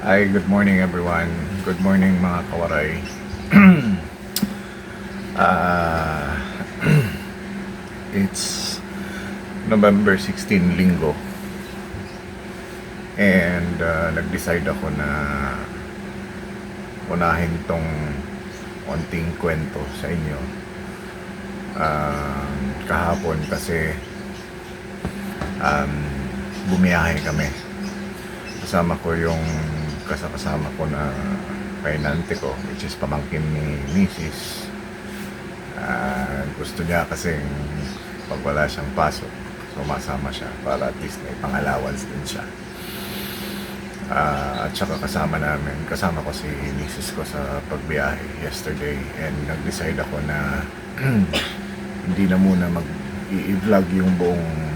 Hi, good morning everyone. Good morning mga kawaray. Ah, it's November 16, Linggo. And ah, nag-decide ako na unahin tong konting kwento sa inyo. Ah, kahapon kasi um, bumiyahe kami kasama ko yung kasama ko na kainante ko which is pamangkin ni Mrs. Ah, gusto niya kasi pag wala siyang pasok sumasama siya para at least may pang-allowance din siya Ah, at saka kasama namin kasama ko si Mrs. ko sa pagbiyahe yesterday and nag-decide ako na hindi na muna mag i-vlog yung buong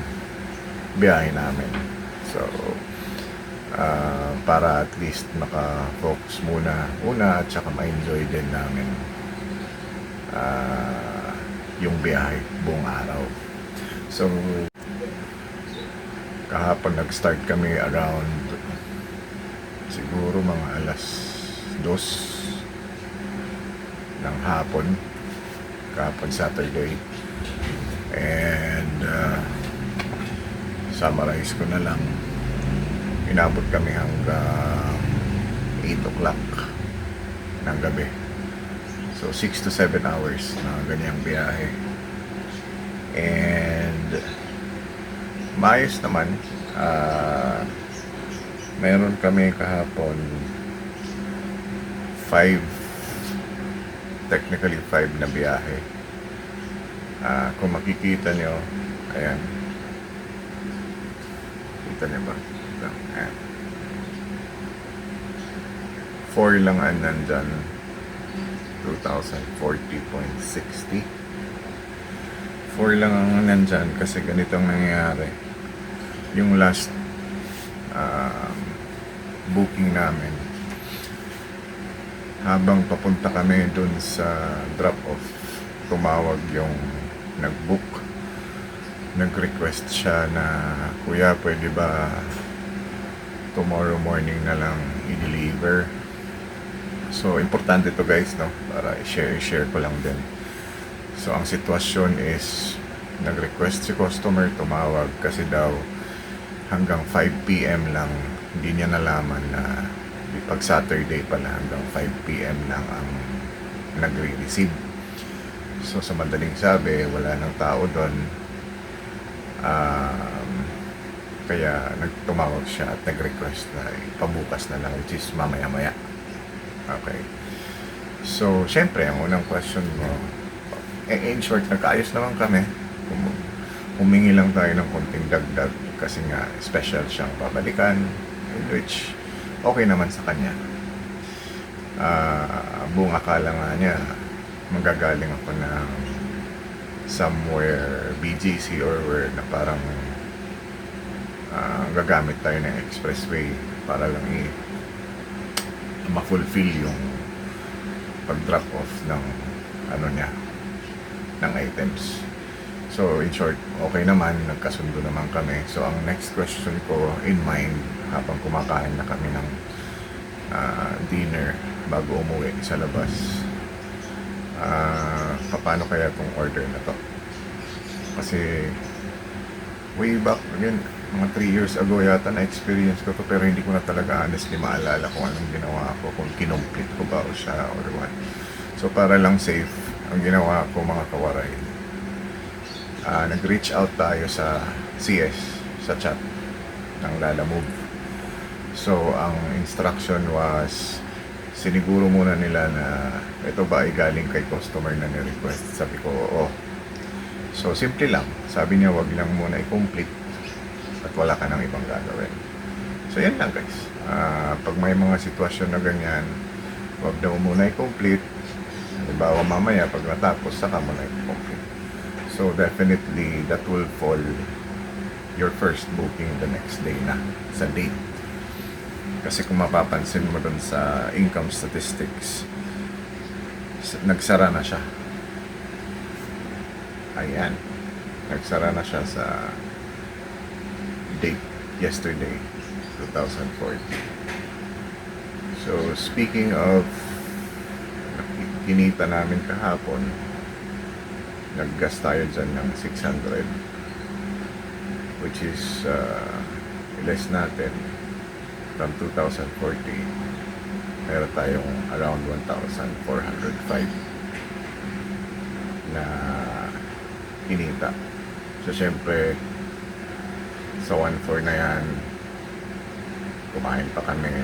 biyahe namin so ah, para at least maka-focus muna. Una at saka ma-enjoy din namin ah, yung biyahe buong araw. So kahapon nag-start kami around siguro mga alas dos ng hapon. Kahapon Saturday. And uh, summarize ko na lang inabot kami hanggang 8 o'clock ng gabi. So 6 to 7 hours na ganyang biyahe. And maayos naman. Ah meron kami kahapon 5 technically 5 na biyahe. Ah, kung makikita nyo ayan. Kita nyo ba Ito, ayan. 4 lang ang nandyan. 2040.60 4 lang ang nandyan kasi ganito ang nangyayari. Yung last um, booking namin habang papunta kami dun sa drop off tumawag yung nag-book. Nag-request siya na kuya pwede ba tomorrow morning na lang i-deliver. So importante to guys no? Para i-share share ko lang din. So ang sitwasyon is nag-request si customer tumawag kasi daw hanggang 5pm lang. Hindi niya nalaman na pag Saturday pala hanggang 5pm lang ang nagre-receive. So sa madaling sabi wala nang tao doon. Um, kaya nagtumawag siya at nag-request na ipabukas na lang which is mamaya maya okay. So syempre ang unang question mo eh, in short nagkaayos naman kami. Hum- humingi lang tayo ng konting dagdag kasi nga special siyang babalikan in which okay naman sa kanya. Ah, buong akala nga niya magagaling ako ng somewhere BGC or where na parang ah, gagamit tayo ng expressway para lang i ma-fulfill yung pag-drop off ng ano niya ng items. So in short okay naman nagkasundo naman kami. So ang next question ko in mind habang kumakain na kami ng ah, dinner bago umuwi sa labas ah paano kaya tong order na to? Kasi way back again mga 3 years ago yata na experience ko to pero hindi ko na talaga honestly maalala kung anong ginawa ko kung kinomplete ko ba o siya or what. So para lang safe ang ginawa ko mga kawaray. Ah nag-reach out tayo sa CS sa chat ng Lala Move. So ang instruction was siniguro muna nila na ito ba ay galing kay customer na ni-request? Sabi ko oo. So simple lang. Sabi niya wag lang muna i-complete wala ka nang ibang gagawin. So yan lang guys. Ah, pag may mga sitwasyon na ganyan wag daw muna i-complete. Halimbawa mamaya pag natapos saka mo na i-complete. So definitely that will fall your first booking the next day na sa date. Kasi kung mapapansin mo dun sa income statistics nagsara na siya. Ayan. Nagsara na siya sa date yesterday 2040 So, speaking of kinita namin kahapon, naggas tayo dyan ng 600 which is uh, less natin from 2014 meron tayong around 1,405 na kinita. So syempre sa 1,400 na yan kumain pa kami.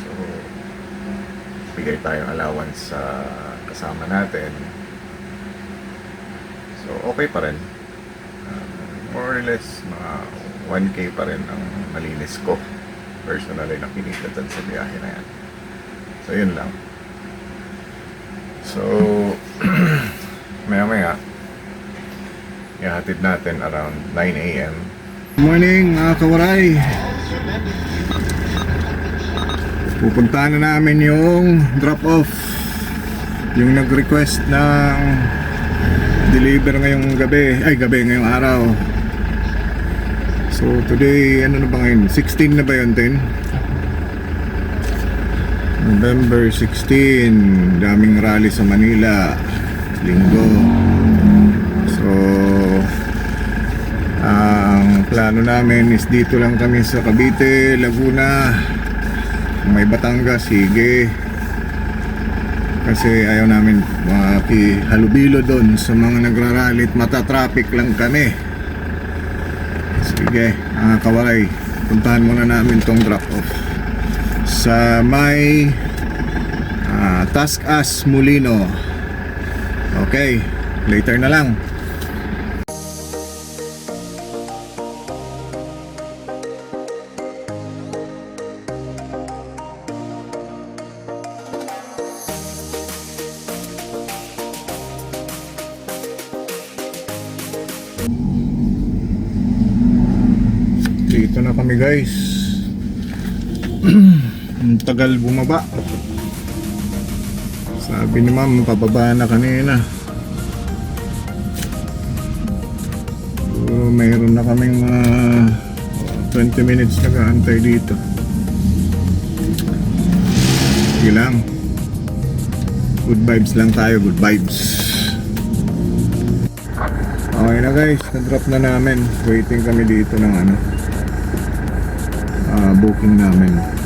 So bigay tayong allowance sa kasama natin. So okay pa rin. Uh, more or less mga 1k pa rin ang malinis ko. Personally na kinita dyan sa biyahe na yan. So yun lang. So maya maya ihatid natin around 9 a.m. Morning mga kawaray. Pupuntahan na namin yung drop off Yung nag-request ng deliver ngayong gabi. Ay gabi ngayong araw. So today ano na ba ngayon? 16 na ba yun 10? November 16 Daming rally sa Manila. Linggo So ang plano namin is dito lang kami sa Cavite, Laguna, may Batangas, sige. Kasi ayaw namin makihalubilo doon sa mga nagraralit, matatraffic lang kami. Sige, mga kawalay, puntahan muna namin tong drop off. Sa may ah, Taskas Molino. Okay, later na lang. Tagal bumaba. Sabi ni ma'am, pababa na kanina. So, mayroon na kaming mga 20 minutes nag-aantay dito. Sige lang. Good vibes lang tayo, good vibes. Okay na guys, na-drop na namin. Waiting kami dito ng ano. ah, booking namin.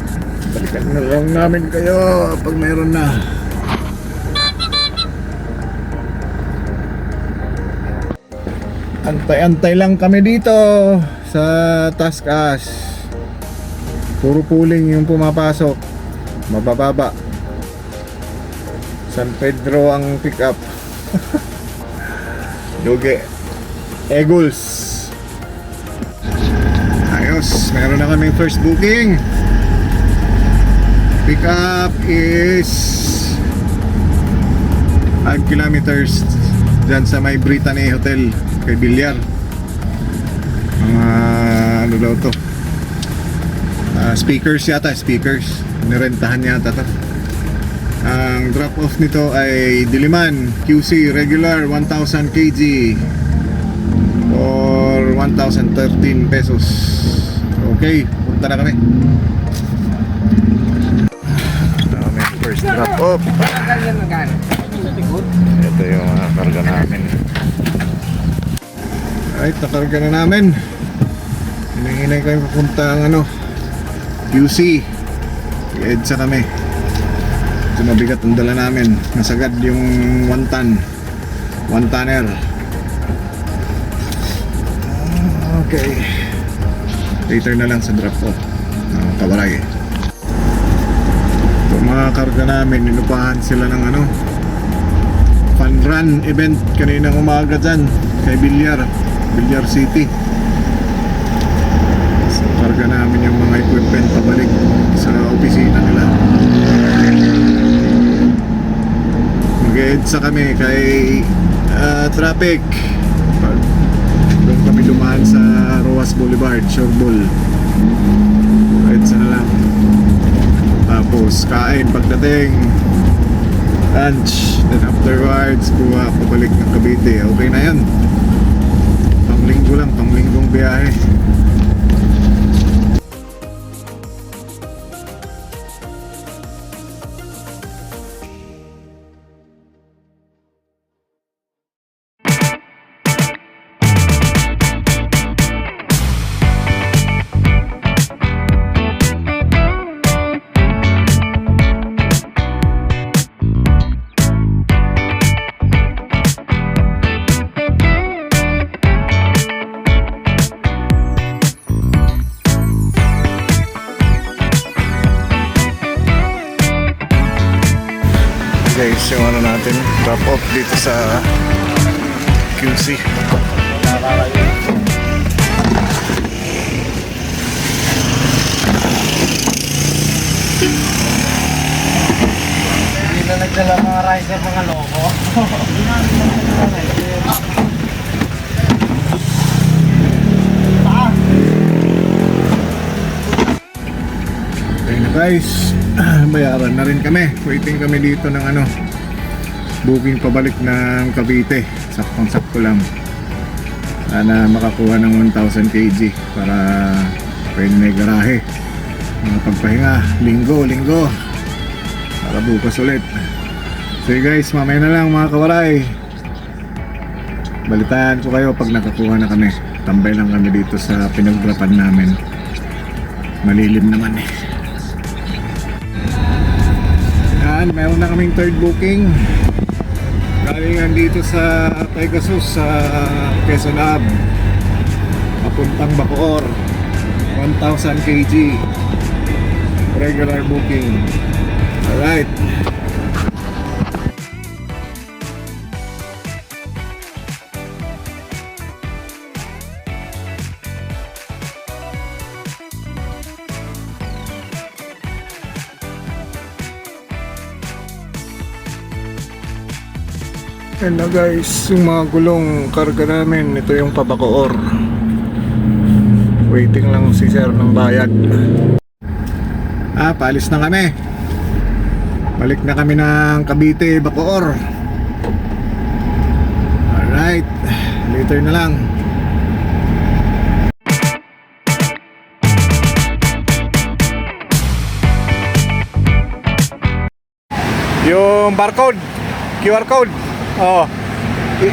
Balikan na lang namin kayo pag mayroon na. Antay-antay lang kami dito sa Taskas. Puro pooling yung pumapasok. Mabababa. San Pedro ang pick up. Duge. Eagles. Ayos, meron na kaming first booking. Pick up is 5 kilometers dyan sa may Brittany Hotel kay Bilyar. Mga ano daw to? Ah, speakers yata, speakers. Nirentahan yata to. Ang drop off nito ay Diliman QC regular 1000 kg for 1013 pesos. Okay, punta na kami. Drop off. Ito yung mga karga namin. Right, nakarga na namin. Hinahinay kami papunta ang ano, QC. Edsa kami. Ito mabigat ang dala namin. Nasagad yung one ton. One tonner. Okay. Later na lang sa drop off. Uh, kawaray. Mga karga namin, inupahan sila ng ano, fun run event kaninang umaga dyan kay Bilyar, Bilyar City. So, karga namin yung mga equipment pabalik sa opisina nila. Mag-EDSA kami kay ah, traffic. Doon kami dumaan sa Roas Boulevard, Shoreball. Tapos kain pagdating lunch then afterwards buha pabalik ng Cavite. Okay na yan panglinggo lang panglinggong biyahe sa QC Hindi na nagdala mga rider mga loko. Hindi na nagdala mga na guys, bayaran na rin kami. Waiting kami dito ng ano, booking pabalik ng Cavite. Saktong sakto lang. Sana makakuha ng 1,000 kg para pwede may garahe. Mga pagpahinga, linggo, linggo. Para bukas ulit. So guys, mamaya na lang mga kawaray. Balitaan ko kayo pag nakakuha na kami. Tambay lang kami dito sa pinagdrapan namin. Malilim naman eh. Yan, meron na kaming third booking. Galing dito sa Pegasus sa Quezon Ave. Papuntang Bacoor. 1,000 kg. Regular booking. Alright. Yan na guys, yung mga gulong karga namin, ito yung pabacoor. Waiting lang si sir ng bayad. Ah, paalis na kami. Balik na kami ng Cavite, Bacoor. Alright, later na lang. Yung barcode, QR code. Oh.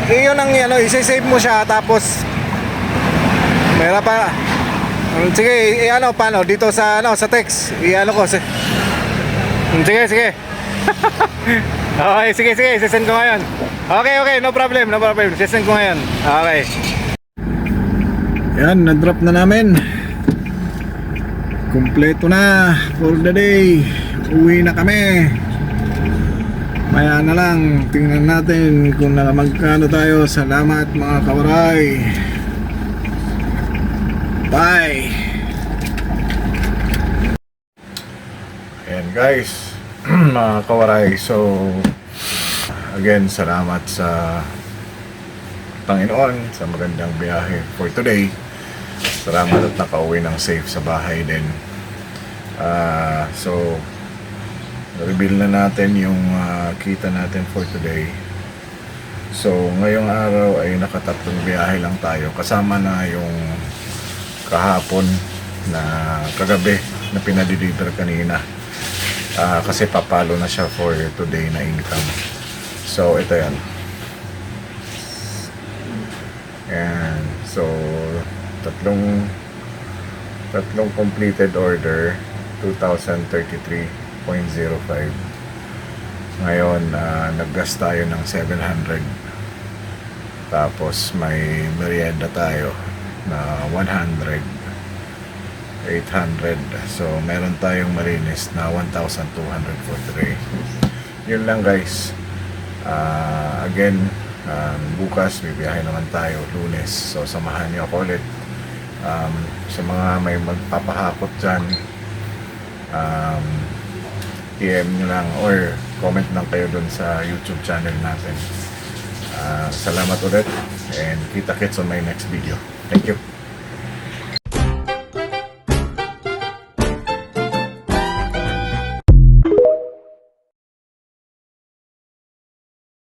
Iyon ang ano, i-save mo siya tapos Mayroon pa. Mm, Sige, i- ano paano dito sa ano sa text. I-ano ko. si- Mm, Sige, sige. okay, sige, sige. Sisend ko ngayon. Okay, okay. No problem, no problem. Sisend ko ngayon. Okay. Yan, na-drop na namin. Kompleto na for the day. Uwi na kami. Maya na lang, tingnan natin kung na magkano tayo. Salamat mga kawaray. Bye! Ayan guys, mga kawaray. So, again, salamat sa Panginoon sa magandang biyahe for today. Salamat at nakauwi ng safe sa bahay din. Ah, so, reveal na natin yung ah, kita natin for today. So, ngayong araw ay nakatatlong biyahe lang tayo. Kasama na yung kahapon na kagabi na pinadeliver kanina. Ah, kasi papalo na siya for today na income. So, ito yan. Yan. So, tatlong tatlong completed order 2033.05 ngayon ah, naggas tayo ng 700 tapos may merienda tayo na 100 800 so meron tayong marinis na 1,200 for today yun lang guys. Ah, again um, bukas bibiyahe naman tayo lunes. So samahan niyo ako ulit. Um, sa mga may magpapahakot dyan um, PM nyo lang or comment lang kayo dun sa YouTube channel natin. Ah, salamat ulit and kita kits on my next video. Thank you